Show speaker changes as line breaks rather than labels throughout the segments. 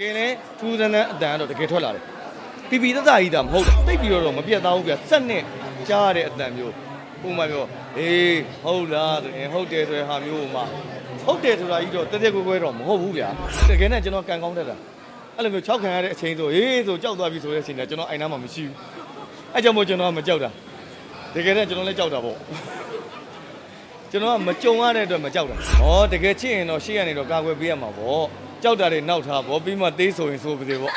ကယ်လဲထူးဆန်းတဲ့အတန်ကတော့တကယ်ထွက်လာတယ်ပီပီတတကြီးတာမဟုတ်ဘူးတိတ်ပြီးတော့မပြတ်သားဘူးဗျစက်နဲ့ကြားရတဲ့အတန်မျိုးပုံမှန်ပြောအေးဟုတ်လားဆိုရင်ဟုတ်တယ်ဆိုတဲ့ဟာမျိုးမှဟုတ်တယ်ဆိုတာကြီးတော့တက်တက်ကွဲကွဲတော့မဟုတ်ဘူးဗျာတကယ်နဲ့ကျွန်တော်ကန်ကောင်းတတ်တာအဲ့လိုမျိုး6ခံရတဲ့အချိန်ဆိုဟေးဆိုကြောက်သွားပြီဆိုတဲ့အချိန်ကကျွန်တော်အိုင်နာမှာမရှိဘူးအဲ့ကြောင့်မို့ကျွန်တော်ကမကြောက်တာတကယ်နဲ့ကျွန်တော်လည်းကြောက်တာပေါ့ကျွန်တော်ကမကြုံရတဲ့အတွက်မကြောက်တာ။ဩတကယ်ချစ်ရင်တော့ရှေ့ကနေတော့ကာကွယ်ပေးရမှာပေါ့။ ကြောက်တာတွေနောက်ထားပေါ့ပြီးမှသေးဆိုရင်ဆိုပါစေပေါ့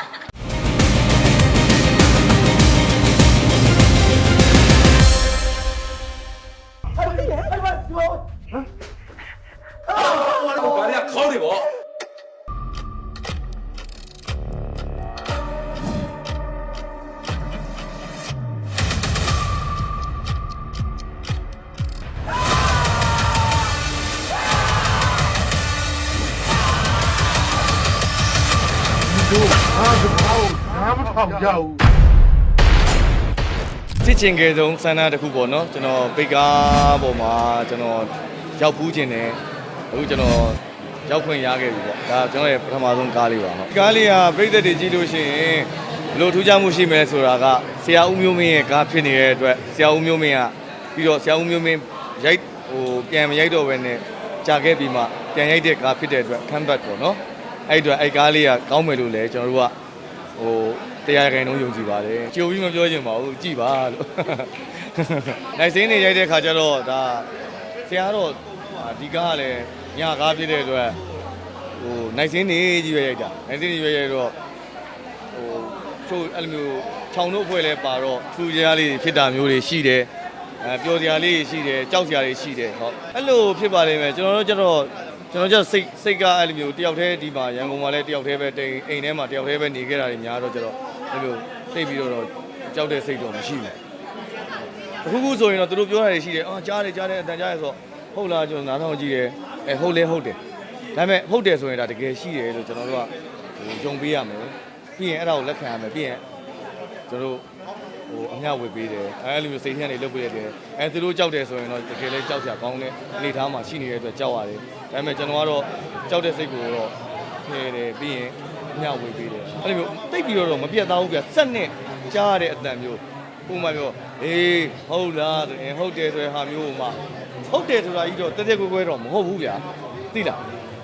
ချစ်ချင်ခဲ့ဆုံးဆန္ဒတစ်ခုပေါ့နော်။ကျွန်တော်ပိတ်ကားပေါ်မှာကျွန်တော်ရောက်ဖူးခြင်းတယ်။အခုကျွန်တော်ရောက်ခွင့်ရခဲ့ပြီပေါ့။ဒါကျွန်တော်ရဲ့ပထမဆုံးကားလေးပါဟုတ်။ကားလေးကပြိသက်တွေကြည့်လို့ရှိရင်ဘယ်လိုထူးခြားမှုရှိမလဲဆိုတာကဆရာဦးမျိုးမင်းရဲ့ကားဖြစ်နေတဲ့အတွက်ဆရာဦးမျိုးမင်းကပြီးတော့ဆရာဦးမျိုးမင်းရိုက်ဟိုပြန်မရိုက်တော့ဘဲနဲ့ကြာခဲ့ပြီးမှပြန်ရိုက်တဲ့ကားဖြစ်တဲ့အတွက်ခံဘတ်ပေါ့နော်။ အဲ့အတွက်အဲ့ကားလေးကကောင်းမယ်လို့လည်းကျွန်တော်တို့ကဟိုတရားခိုင်နှုန်းယုံကြည်ပါတယ်။ကြိုပြီးမပြောချင်ပါဘူးကြည်ပါလို့။နိုင်စင်းနေရိုက်တဲ့ခါကျတော့ဒါဆရာတော့ဒီကားကလည်းညကားဖြစ်တဲ့အတွက်ဟိုနိုင်စင်းနေကြီးပဲရိုက်တာ။နိုင်စင်းကြီးပဲရိုက်တော့ဟိုချို့အဲ့လိုမျိုးခြောင်တို့အဖွဲ့လဲပါတော့ထူကြရာလေးဖြစ်တာမျိုးတွေရှိတယ်အဲပျော်စရာလေးတွေရှိတယ်ကြောက်စရာတွေရှိတယ်ဟုတ်အဲ့လိုဖြစ်ပါလိမ့်မယ်ကျွန်တော်တို့ကျတော့ ကျွန်တော်ကျစိတ်စိတ်ကအဲ့လိုမျိုးတယောက်တည်းဒီမှာရန်ကုန်မှာလည်းတယောက်တည်းပဲတိမ်အိမ်ထဲမှာတယောက်တည်းပဲနေခဲ့တာတွေများတော့ကျတော့အဲ့လိုသိပြီးတော့ကြောက်တဲ့စိတ်တော့မရှိဘူးအခုခုဆိုရင်တော့သူတို့ပြောတာတွေရှိတယ်အာကြားတယ်ကြားတယ်အတန်ကြားရဆိုဟုတ်လားကျွန်တော်နားထောင်ကြည့်တယ်အဲဟုတ်လဲဟုတ်တယ်ဒါပေမဲ့ဟုတ်တယ်ဆိုရင်ဒါတကယ်ရှိတယ်လို့ကျွန်တော်တို့ကဟိုယုံပေးရမယ်ပြီးရင်အဲ့ဒါကိုလက်ခံရမယ်ပြီးရင်ကျွန်တော်တို့ ဟိုအမျှဝေပေးတယ်အဲလိုမျိုးစိတ်ထဲကနေလုပ်ပေးရတယ်အဲသူတို့ကြောက်တယ်ဆိုရင်တော့တကယ်လဲကြောက်စရာကောင်းတဲ့အနေအထားမှာရှိနေတဲ့အတွက်ကြောက်ရတယ်ဒါပေမဲ့ကျွန်တော်ကတော့ကြောက်တဲ့စိတ်ကိုတော့ဖယ်တယ်ပြီးရင်အမျှဝေပေးတယ်အဲ့လိုမျိုးတိတ်ပြီးတော့မပြတ်သားဘူးပြစက်နဲ့ကြားရတဲ့အတန်မျိုးပုံမှန်ပြောအေးဟုတ်လားဆိုရင်ဟုတ်တယ်ဆိုတဲ့ဟာမျိုးမှဟုတ်တယ်ဆိုတာကြီးတော့တက်တက်ကွဲကွဲတော့မဟုတ်ဘူးဗျာသိလား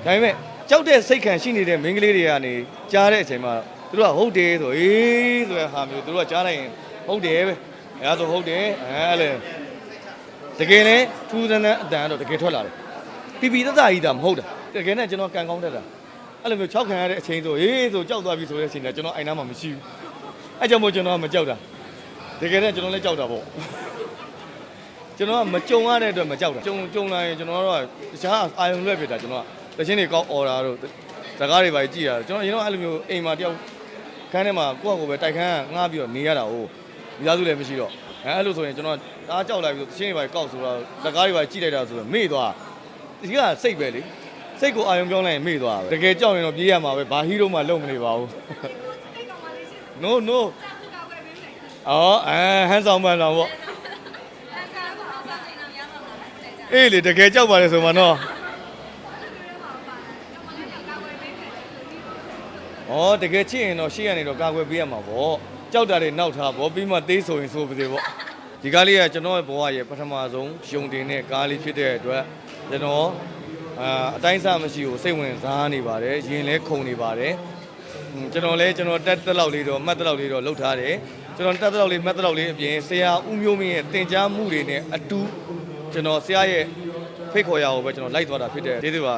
ဒါပေမဲ့ကြောက်တဲ့စိတ်ခံရှိနေတဲ့မိန်းကလေးတွေကနေကြားတဲ့အချိန်မှာသူတို့ကဟုတ်တယ်ဆိုအေးဆိုတဲ့ဟာမျိုးသူတို့ကကြားလိုက်ရင် ဟုတ်တယ်ပဲအဲဒါဆိုဟုတ်တယ်အဲအဲ့လေတကယ်လဲထူးဆန်းတဲ့အတန်ကတော့တကယ်ထွက်လာတယ်ပီပီတတကြီးတာမဟုတ်တာတကယ်နဲ့ကျွန်တော်ကန်ကောင်းတတ်တာအဲ့လိုမျိုး6ခံရတဲ့အချိန်ဆိုဟေးဆိုကြောက်သွားပြီဆိုတဲ့အချိန်ကကျွန်တော်အိုင်နာမှာမရှိဘူးအဲ့ကြောင့်မို့ကျွန်တော်ကမကြောက်တာတကယ်နဲ့ကျွန်တော်လည်းကြောက်တာပေါ့ကျွန်တော်ကမကြုံရတဲ့အတွက်မကြောက်တာကြုံကြုံလာရင်ကျွန်တော်တို့ကတခြားအာယုံလွဲ့ဖြစ်တာကျွန်တော်ကတချင်းတွေကောက်အော်တာတို့စကားတွေပါကြည့်ရတာကျွန်တော်ရင်တော့အဲ့လိုမျိုးအိမ်မှာတယောက်ခန်းထဲမှာကိုယ့်အကိုပဲတိုက်ခန်းငှားပြီးတော့နေရတာဟုတ် မိသားစုလည်းမရှိတော့အဲအဲ့လိုဆိုရင်ကျွန်တော်အားကြောက်လာပြီးတချင်းတွေပါကောက်ဆိုတော့စကားတွေပါကြည့်လိုက်တာဆိုတော့မေ့သွားဒီကစိတ်ပဲလေစိတ်ကိုအာယုံပြောင်းလိုက်ရင်မေ့သွားပဲတကယ်ကြောက်ရင်တော့ပြေးရမှာပဲဘာဟီးရိုးမှလုံမနေပါဘူး no no အော်အဲဟန်ဆောင်မှန်တော့ဗောအေးလေတကယ်ကြောက်ပါလေဆိုမှနော်။ဩတကယ်ချစ်ရင်တော့ရှေ့ကနေတော့ကာကွယ်ပေးရမှာပေါ့။ ကြောက်တာတွေနောက်ထားပေါ့ပြီးမှသေးဆိုရင်ဆိုပါစေပေါ့။ဒီကားလေးကကျွန်တော်ရဲ့ဘဝရဲ့ပထမဆုံးယုံတင်တဲ့ကားလေးဖြစ်တဲ့အတွက်ကျွန်တော်အာအတိုင်းစားမရှိကိုစိတ်ဝင်စားနေပါတယ်။ရင်လဲခုန်နေပါတယ်။ဟွန်းကျွန်တော်လဲကျွန်တော်တက်တက်လောက်လေးတော့မှတ်တက်လောက်လေးတော့လှုပ်ထားတယ်။ကျွန်တော်တက်တက်လောက်လေးမှတ်တက်လောက်လေးအပြင်ဆရာဦးမျိုးမင်းရဲ့တင် जा မှုတွေနဲ့အတူကျွန်တော်ဆရာရဲ့ဖိတ်ခေါ်ရအောင်ပဲကျွန်တော်လိုက်သွားတာဖြစ်တယ်ကျေးဇူးပါ